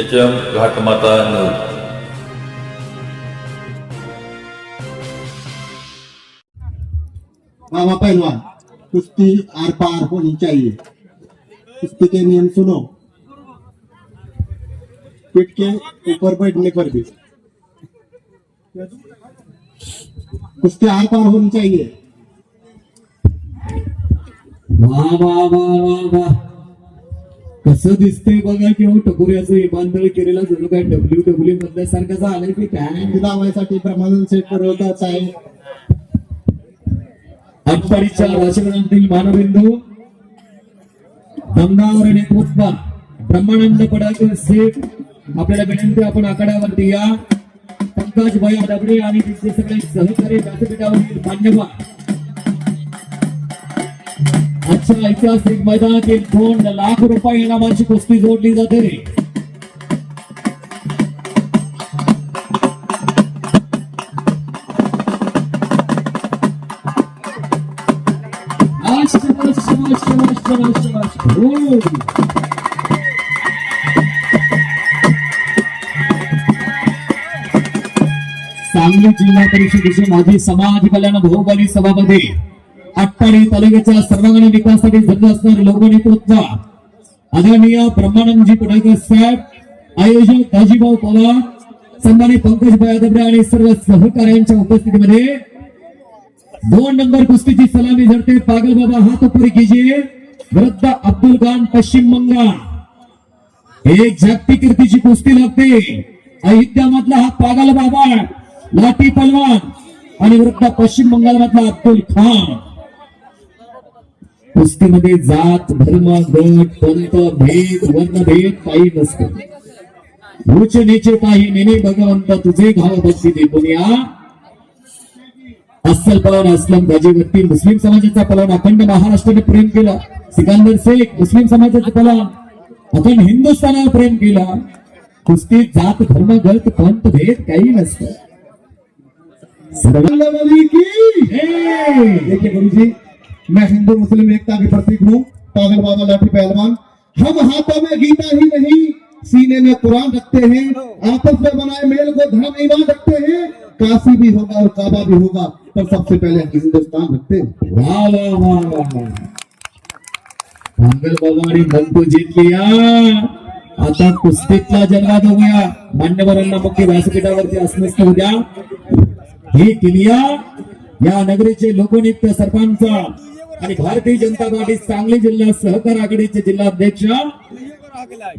H M घाटमाता नऊ बाबा पहलवान कुश्ती आर पार होनी चाहिए कुश्ती के नियम सुनो पीठ के ऊपर बैठने पर भी कुश्ती आर पार होनी चाहिए वा वा वा वा वा कसं दिसतंय बघा किंवा टकोऱ्याचं इमानदळ केलेला जणू काय डब्ल्यू डब्ल्यू मधल्यासारखं झालंय की काय? लावायसाठी प्रमाण सेट करवताच आहे आटपाडीच्या राजकारणातील मानबिंदू दमदार नेतृत्व ब्रह्मानंद पडाकर सेठ आपल्याला विनंती आपण आखाड्यावरती या. पंकज भया दबडे आणि तिचे सगळे सहकारी व्यासपीठावरील मान्यवर. आजच्या ऐतिहासिक मैदानातील दोन लाख रुपये इनामाची कुस्ती जोडली जाते. रे हो. सांगली जिल्हा परिषदेचे माजी समाज कल्याण बहुबली सभापती आटपाडी तालुक्याच्या सर्वांगीण विकासासाठी झटत असणारे लोकनेतृत्व आदरणीय ब्रह्मानंदजी पडाकर साहेब आयोजक दाजीभाऊ पवार सन्मानित पंकज दबडे आणि सर्व सहकार्यांच्या उपस्थितीमध्ये दोन नंबर कुस्तीची सलामी झडते पागल बाबा हात ऊपर कीजिए वृद्ध अब्दुल खान पश्चिम बंगाल. एक जागतिक कीर्तीची कुस्ती लागते. अयोध्यामधला हा पागल बाबा लाठी पलवान आणि वृद्ध पश्चिम बंगाल मधला अब्दुल खान. कुस्तीमध्ये जात धर्म गट पंत भेद वर्णभेद काही नसतो. उच्च नीचे काही नेने भगवंत तुझे घाव भक्ती दे अस्सल पवन असलम गाजीवरती मुस्लिम समाजाचा पलन अखंड महाराष्ट्राने प्रेम केला. सिकंदर शेख मुस्लिम समाजाचा पलन आपण हिंदुस्थानावर प्रेम केला. कुस्ती जात धर्म गत पंत भेद काही नसतं. सर्व अल्लाह की हे! मैं हिंदू मुस्लिम एकता के प्रतीक हूँ, पागल बाबा लाठी पहलवान। हम हाथों में गीता ही नहीं, सीने में कुरान रखते हैं, आपस में बनाए मेल को धर्म ईमान रखते हैं, काशी भी होगा और काबा भी होगा, पर सबसे पहले हिंदुस्तान रखते हैं। वा वा वा वा वा मंगल बाबांनी मंतू जिंकलिया आता कुस्तीतला जन्मा बघूया मान्यवरांना मुख्य व्यासपीठावरती असण्यास उद्या ही किलिया, या नगरीचे लोकनियुक्त सरपंच आणि भारतीय जनता पार्टी सांगली जिल्हा सहकार आघाडीचे जिल्हाध्यक्ष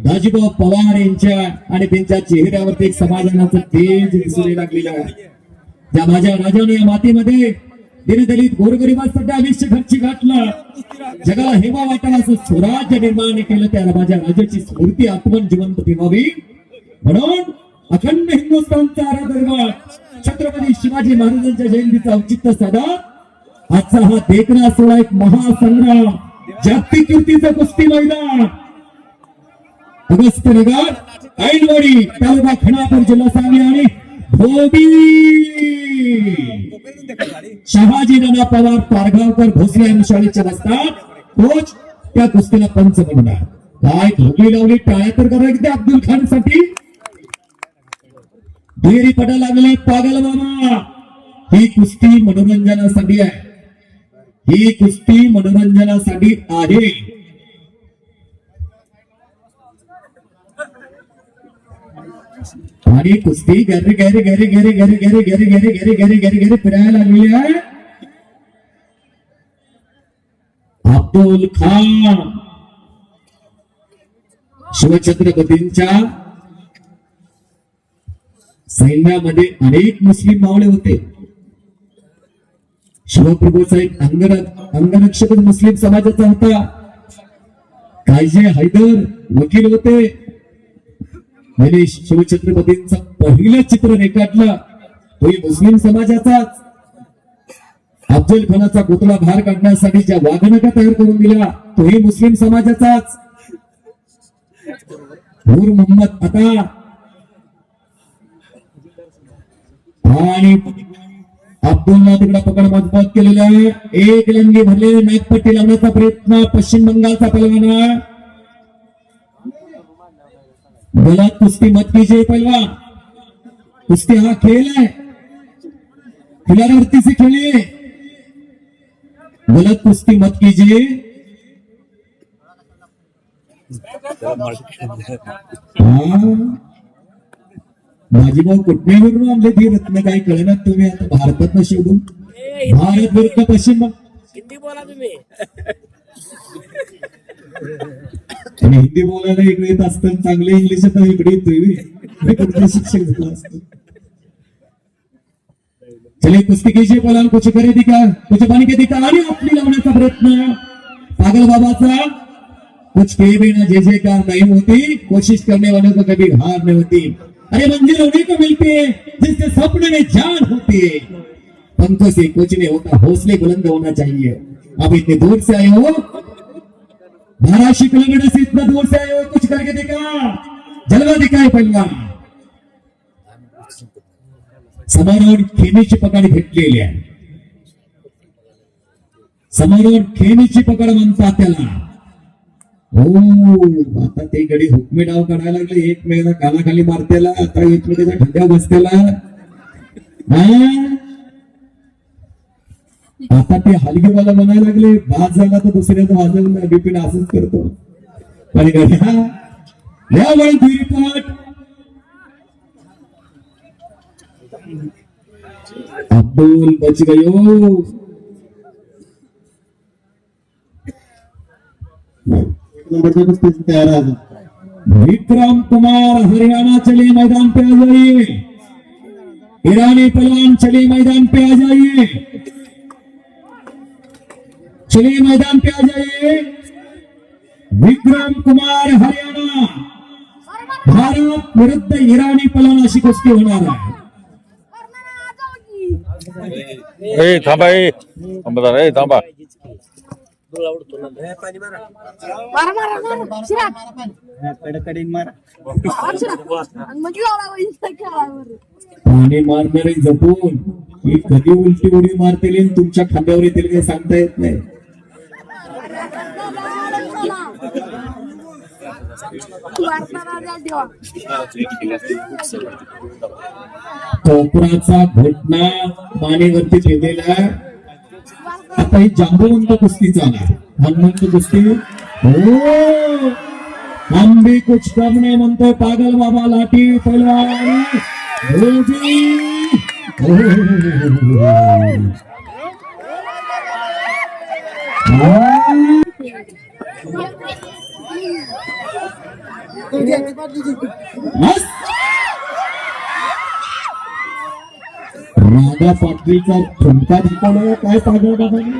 दाजीभाऊ पवार यांच्या आणि त्यांच्या चेहऱ्यावरती एक समाधानाचं तेज दिसून लागलेलं आहे. ज्या माझ्या राजाने या मातीमध्ये दिनदलित गोरगरिबांसाठी आयुष्य खर्ची घातलं जगाला हेवा वाटावा असं स्वराज्य निर्माण केलं त्या माझ्या राजाची स्फूर्ती आत्मन जिवंत ठेवावी. म्हणून अखंड हिंदुस्थानचा आराधर्म छत्रपती शिवाजी महाराजांच्या जयंतीचा औचित्य साधा. आजचा हा देखणा सोहळा एक महासंग्राम जागतिक कीर्तीचं कुस्ती मैदान. अगस्त नगर ऐनवाडी तालुका खणापूर जिल्हा सांगली आणि धोबी. शहाजी नाना पवार पारगावकर भोसले यांनी शाळेच्या रस्ता कोच त्या कुस्तीला पंच म्हणणार काय धोबी लावली टाळ्या तर करायची त्या अब्दुल खानसाठी दुहेरी पटा लागले पागल मामा ही कुस्ती मनोरंजनासाठी आहे. ही कुस्ती मनोरंजनासाठी आहे आणि कुस्ती गॅरी गॅरी गॅरी गॅरी गॅरी गॅरी गॅरी गॅरी गॅरी गॅरी गॅरी गॅरी फिरायला लागली आहे अब्दुल खान शिवछत्रपतींच्या सैन्यामध्ये अनेक मुस्लिम मावळे होते शिवप्रभूचा एक अंगरक अंगरक्षक मुस्लिम समाजाचा होता. कायजे हैदर वकील होते. आणि शिवछत्रपतींचा पहिलं चित्र रेखाटलं. तोही मुस्लिम समाजाचाच. अफजल खानाचा पुतळा बाहेर काढण्यासाठी ज्या वाघनका तयार करून दिल्या तोही मुस्लिम समाजाचाच. नूर मोहम्मद आता. आणि अब्दुल्ला तिकडे पकड मजबूत केलेला आहे. एक लंगी भरले नागपट्टी लावण्याचा प्रयत्न. पश्चिम बंगालचा पलवाना बोला कुस्ती मत कीजिए पहलवान कुस्ती हा खेळ आहे. खिलाडीवरती से खेलिए गलत कुस्ती मत कीजिए हा? माझी भाऊ कुठण्यावरून आणले ती? रत्न काही कळणार तुम्ही आता भारतात शिवून भारत विरुद्ध पश्चिम हिंदी बोला तुम्ही. आणि हिंदी बोलायला इकडे येत असतं चांगले इंग्लिश तर इकडे येतोय बे. मी कुठे शिक्षक झाला असतो? चले कुस्ती कीजिए पलाल कुछ करे दिखा कुछ बन के दिखा. आणि आपली लावण्याचा प्रयत्न. पागल बाबाचा. कुछ के भी ना जैसे कार नहीं होती कोशिश करने वालों को कभी हार नहीं होती. अरे मंजिल उन्हीं को मिलती है जिसके सपने में जान होती है। पंखों से कुछ नहीं होता, हौसले बुलंद होना चाहिए। अब इतने दूर से आए हो? बाराशे किलोमीटर से इतना दूर से आए हो? कुछ करके दिखा? जलवा दिखाए पहलवान समोरून खेमीची पकड घेतलेली आहे समोरून खेमीची पकड त्याला हो आता ते गडी हुकमी डाव काढायला लागले. एक मेळा कानाखाली मारतेला आता एक मेळ्याच्या ठंड्या बसतेला आता ते हलगीवाला म्हणायला लागले भात झाला तर दुसऱ्याचा वाजवलं बिपिन असंच करतो. पण गड्या यावेळी दुरीपाट अब्दुल बच गयो नंबरच्या कुस्तीची तयार आहे विक्रम कुमार हरियाणा चले मैदान पे आ जाइए। ईरानी पहलवान चले मैदान पे आ जाइए। चलिए मैदान पे आ जाइए। विक्रम कुमार हरियाणा। भारत विरुद्ध इराणी पहलवान अशी कुस्ती होणार आहे। ए थांबा ए थांबा जरा, ए थांबा। डोळा उडतो ना? मारा. मारा मारा शिरात. कडकडीन मारा. मार शिरात. आणि मग लावला इथं खेळावर पाणी मारणारे जपून. ही कधी उलटी उडी मारतील आणि तुमच्या खांद्यावर येतील काही सांगता येत नाही. कोपराचा घटना मानेवरती ठेवलेला आहे. आता ही जांबवंत कुस्ती चालणार. हनुमंत कुस्ती. हो! हम भी कुछ करणे म्हणतोय पागल बाबा लाठी पहलवान रोजी. हो. हा. दाखवला काय पागल बाबाने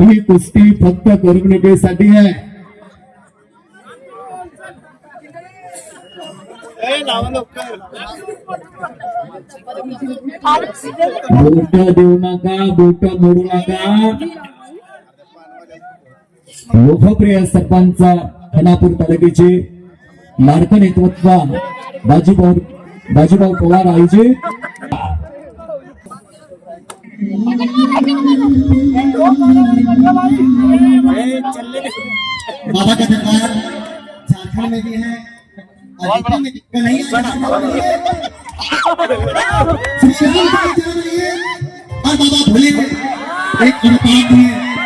ही कुस्ती फक्त करमणुकीसाठी आहे बोट देऊ नका बोट मोडू नका लोकप्रिय सरपंच खानापूर तालुक्याचे मार्ग नेतृत्व बाजीभाऊ बाजीभाऊ पवार आयोजित बाबा का दरबार झारखंड में भी है। नहीं और बाबा भोले एक गुरुपाठ भी है।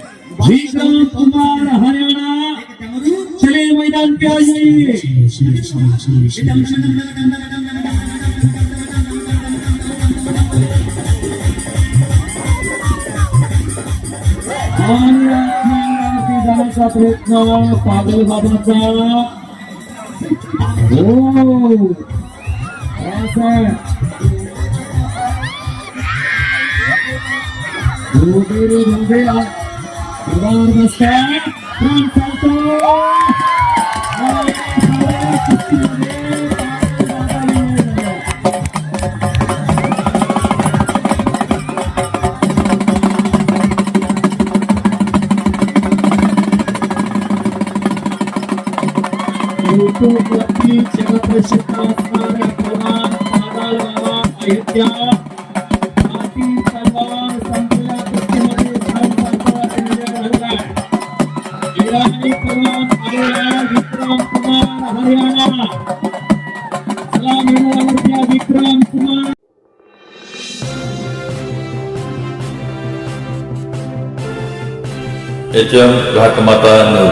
बनाइए विक्रम कुमार हरियाणा डमरू चलिए मैदान पे आ जाइए आणि आत्म्यांवरती जाण्याचा प्रयत्न पागल बाबाचा हो असं रुबे Over the आहे. इराणी पहलवान आलेला विक्रम कुमार हरियाणा चला मैदानावरती हा विक्रम कुमार एच एम घाटमाता नऊ